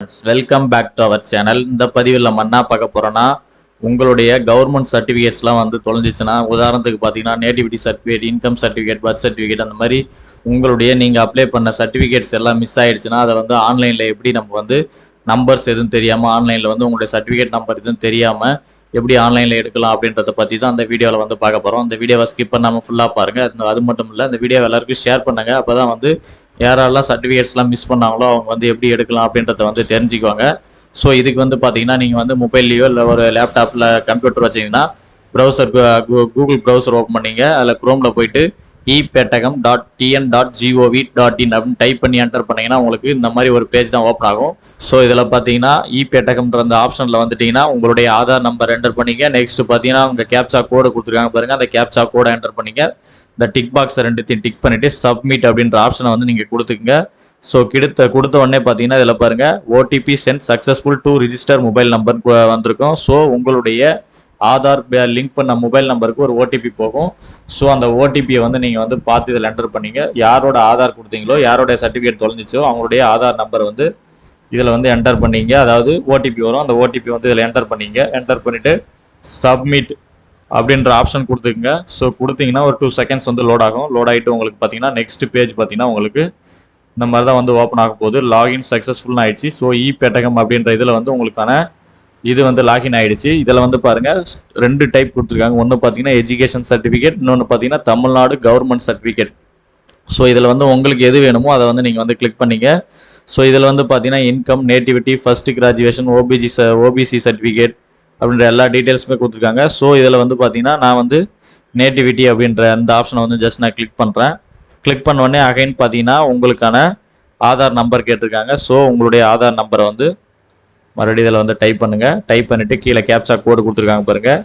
Welcome back to our channel இந்த பதிவில் நம்ம என்ன பார்க்க போகிறோன்னா உங்களுடைய கவர்மெண்ட் சர்டிஃபிகேட்ஸ்லாம் வந்து தொலைஞ்சிச்சுன்னா உதாரணத்துக்கு பார்த்தீங்கன்னா nativity certificate income certificate birth certificate அந்த மாதிரி உங்களுடைய நீங்கள் அப்ளை பண்ண சர்டிஃபிகேட்ஸ் எல்லாம் மிஸ் ஆயிடுச்சுன்னா அதை வந்து ஆன்லைனில் எப்படி நம்ம வந்து நம்பர்ஸ் எதுவும் தெரியாமல் ஆன்லைனில் வந்து உங்களுடைய சர்டிஃபிகேட் நம்பர் எதுவும் தெரியாமல் எப்படி ஆன்லைனில் எடுக்கலாம் அப்படின்றத பற்றி தான் அந்த வீடியோவில் வந்து பார்க்க போகிறோம் அந்த வீடியோவை ஸ்கிப் பண்ணாமல் ஃபுல்லாக பாருங்கள் அது மட்டும் இல்லை அந்த வீடியோவை எல்லாருக்கும் ஷேர் பண்ணுங்கள் அப்போ தான் வந்து யாரெல்லாம் சர்டிஃபிகேட்ஸ்லாம் மிஸ் பண்ணாங்களோ அவங்க வந்து எப்படி எடுக்கலாம் அப்படின்றத வந்து தெரிஞ்சுக்குவாங்க. ஸோ இதுக்கு வந்து பார்த்தீங்கன்னா நீங்கள் வந்து மொபைல்லையோ இல்லை ஒரு லேப்டாப்பில் கம்ப்யூட்டர் வச்சீங்கன்னா ப்ரௌசர் கூகுள் ப்ரௌசர் ஓப்பன் பண்ணிங்க. அதில் குரோமில் போயிட்டு E dot TN dot GOV dot in அப்படின்னு டைப் பண்ணி என்டர் பண்ணீங்கன்னா உங்களுக்கு இந்த மாதிரி ஒரு பேஜ் தான் ஓப்பன் ஆகும். ஸோ இதில் பார்த்தீங்கன்னா இ அந்த ஆப்ஷனில் வந்துட்டீங்கன்னா உங்களுடைய ஆதார் நம்பர் என்டர் பண்ணிங்க. நெக்ஸ்ட் பார்த்தீங்கன்னா உங்கள் கேப்சா கோடு கொடுத்துருக்காங்க பாருங்கள் அந்த கேப்சா கோடை என்டர் பண்ணிங்க. இந்த டிக் பாக்ஸ் ரெண்டுத்தையும் டிக் பண்ணிட்டு சப்மிட் அப்படின்ற ஆப்ஷனை வந்து நீங்கள் கொடுத்துக்குங்க. ஸோ கிடுத்த கொடுத்த உடனே பார்த்தீங்கன்னா இதில் பாருங்க OTP sent successful to register mobile number வந்திருக்கும். ஸோ உங்களுடைய ஆதார் லிங்க் பண்ண மொபைல் நம்பருக்கு ஒரு ஓடிபி போகும். ஸோ அந்த ஓடிபியை வந்து நீங்கள் வந்து பார்த்து இதில் என்டர் பண்ணீங்க. யாரோட ஆதார் கொடுத்தீங்களோ யாரோட சர்டிஃபிகேட் தொலைஞ்சிச்சோ அவங்களுடைய ஆதார் நம்பர் வந்து இதில் வந்து என்டர் பண்ணீங்க. அதாவது ஓடிபி வரும். அந்த ஓடிபி வந்து இதில் என்டர் பண்ணீங்க. என்டர் பண்ணிவிட்டு சப்மிட் அப்படின்ற ஆப்ஷன் கொடுத்துக்குங்க. ஸோ கொடுத்தீங்கன்னா ஒரு டூ செகண்ட்ஸ் வந்து லோட் ஆகும். லோட் ஆகிட்டு உங்களுக்கு பார்த்தீங்கன்னா நெக்ஸ்ட் பேஜ் பார்த்தீங்கன்னா உங்களுக்கு இந்த மாதிரி தான் வந்து ஓப்பன் ஆக போகுது. லாகின் சக்ஸஸ்ஃபுல்னு ஆயிடுச்சு. ஸோ இ பெட்டகம் அப்படின்ற இதில் வந்து உங்களுக்கான இது வந்து லாகின் ஆயிடுச்சு. இதில் வந்து பாருங்க ரெண்டு டைப் கொடுத்துருக்காங்க. ஒன்று பார்த்தீங்கன்னா எஜுகேஷன் சர்டிஃபிகேட் இன்னொன்று பார்த்தீங்கன்னா தமிழ்நாடு கவர்மெண்ட் சர்டிஃபிகேட் ஸோ இதில் வந்து உங்களுக்கு எது வேணுமோ அதை வந்து நீங்கள் வந்து கிளிக் பண்ணிங்க. ஸோ இதில் வந்து பார்த்தீங்கன்னா income nativity first graduation OBG OBC certificate அப்படின்ற எல்லா டீட்டெயில்ஸுமே கொடுத்துருக்காங்க. ஸோ இதில் வந்து பார்த்தீங்கன்னா நான் வந்து நேட்டிவிட்டி அப்படின்ற அந்த ஆப்ஷனை வந்து ஜஸ்ட் நான் கிளிக் பண்ணுறேன் கிளிக் பண்ணோடனே அகைன் பார்த்தீங்கன்னா உங்களுக்கான ஆதார் நம்பர் கேட்டிருக்காங்க. ஸோ உங்களுடைய ஆதார் நம்பரை வந்து மறுபடியும் இதில் வந்து டைப் பண்ணுங்கள் டைப் பண்ணிவிட்டு கீழே கேப்சா கோடு கொடுத்துருக்காங்க பாருங்கள்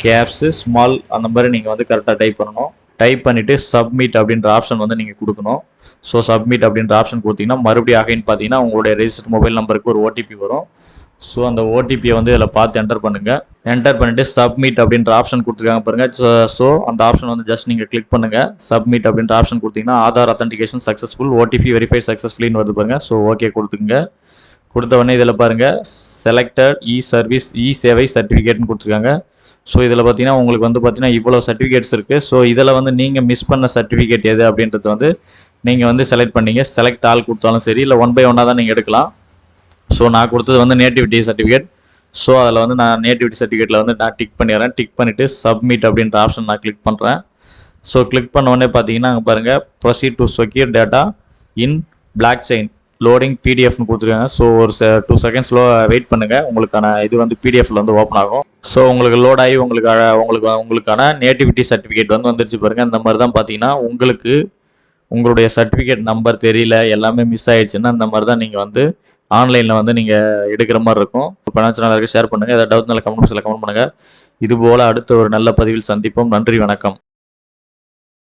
கேப்ஸு ஸ்மால் அந்த மாதிரி நீங்கள் வந்து கரெக்டாக டைப் பண்ணணும். டைப் பண்ணிவிட்டு சப்மிட் அப்படின்ற ஆப்ஷன் வந்து நீங்கள் கொடுக்கணும். ஸோ சப்மிட் அப்படின்ற ஆப்ஷன் கொடுத்தீங்கன்னா மறுபடியும் அகைன் பார்த்தீங்கன்னா உங்களுடைய ரெஜிஸ்டர் மொபைல் நம்பருக்கு ஒரு ஓடிபி வரும். ஸோ அந்த ஓடிபியை வந்து இதில் பார்த்து என்டர் பண்ணுங்கள் என்டர் பண்ணிவிட்டு சப்மிட் அப்படின்ற ஆப்ஷன் கொடுத்துருக்காங்க பாருங்கள் ஸோ அந்த ஆப்ஷன் வந்து ஜஸ்ட் நீங்கள் கிளிக் பண்ணுங்கள் சப்மிட் அப்படின்ற ஆப்ஷன் கொடுத்தீங்கன்னா Aadhaar authentication successful OTP verify சக்ஸஸ்ஃபுல்லின்னு வருது பாருங்கள் ஸோ ஓகே கொடுத்துங்க கொடுத்த உடனே இதில் பாருங்கள் செலக்டட் இ சர்வீஸ் இ சேவை சர்டிஃபிகேட்னு கொடுத்துருக்காங்க. ஸோ இதில் பார்த்தீங்கன்னா உங்களுக்கு வந்து பார்த்தீங்கன்னா இவ்வளோ சர்டிஃபிகேட்ஸ் இருக்குது ஸோ இதில் வந்து நீங்கள் மிஸ் பண்ண சர்டிஃபிகேட் எது அப்படின்றது வந்து நீங்கள் வந்து செலக்ட் பண்ணீங்க. செலக்ட் ஆள் கொடுத்தாலும் சரி இல்லை ஒன் பை ஒன்னாக தான் நீங்கள் எடுக்கலாம். ஸோ நான் கொடுத்தது வந்து நேட்டிவிட்டி சர்டிஃபிகேட் ஸோ அதில் வந்து நான் நேட்டிவிட்டி சர்டிஃபிகேட்டில் வந்து நான் டிக் பண்ணிடுறேன். டிக் பண்ணிவிட்டு சப்மிட் அப்படின்ற ஆப்ஷன் நான் கிளிக் பண்ணுறேன் ஸோ கிளிக் பண்ண உடனே பார்த்தீங்கன்னா அங்கே பாருங்கள் proceed to secure data in block chain loading பிடிஎஃப்னு கொடுத்துருக்காங்க. ஸோ ஒரு டூ செகண்ட்ஸ் லோ வெயிட் பண்ணுங்கள் உங்களுக்கான இது வந்து பிடிஎஃப்ல வந்து ஓப்பன் ஆகும். ஸோ உங்களுக்கு லோட் ஆகி உங்களுக்கு உங்களுக்கு உங்களுக்கான நேட்டிவிட்டி சர்டிஃபிகேட் வந்து வந்துருச்சு பாருங்கள் இந்த மாதிரி தான் பார்த்தீங்கன்னா உங்களுக்கு உங்களுடைய சர்டிஃபிகேட் நம்பர் தெரியல எல்லாமே மிஸ் ஆயிடுச்சுன்னா அந்த மாதிரி தான் நீங்கள் வந்து ஆன்லைனில் வந்து நீங்கள் எடுக்கிற மாதிரி இருக்கும். இப்போ ஷேர் பண்ணுங்கள் ஏதாவது டவுட் நல்ல கமெண்ட் பாக்ஸில் கமெண்ட் பண்ணுங்கள் இது போல் அடுத்த ஒரு நல்ல பதிவில் சந்திப்போம். நன்றி வணக்கம்.